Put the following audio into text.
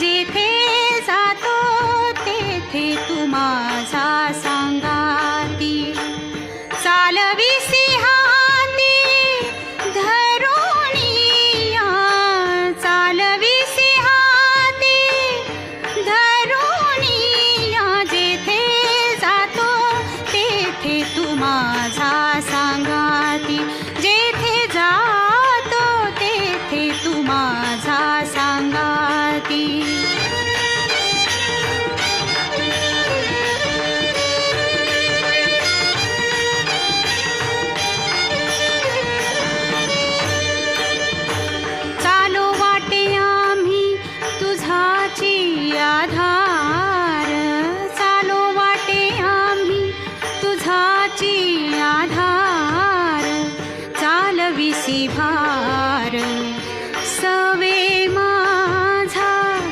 जेथे जातो तेथे तू माझा सांगाती. चालवी सिंहाती धरुणिया चालवी सिंहाती धरुणिया जेथे जातो तेथे तू माझा जीवनाची आधार. चालो वाटे आम्ही तुझाची आधार. चालविसी भार.